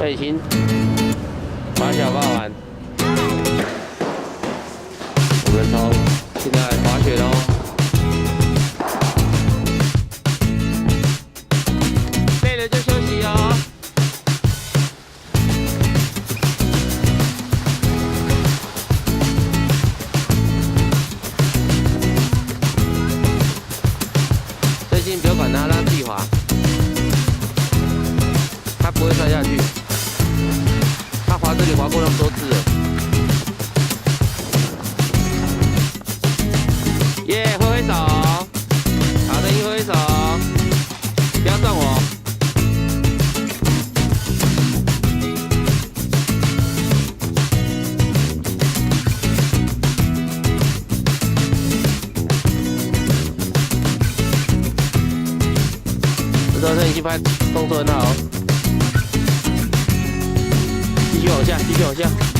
背心，滑小霸玩。我们从现在滑雪喽。累了就休息哦。最近不要管它，让自己滑，它不会摔下去。它滑过那么多次了。耶，挥挥手，好的，一挥挥手，不要撞我。这时候已经拍动作很好哦，继续往下，继续往下。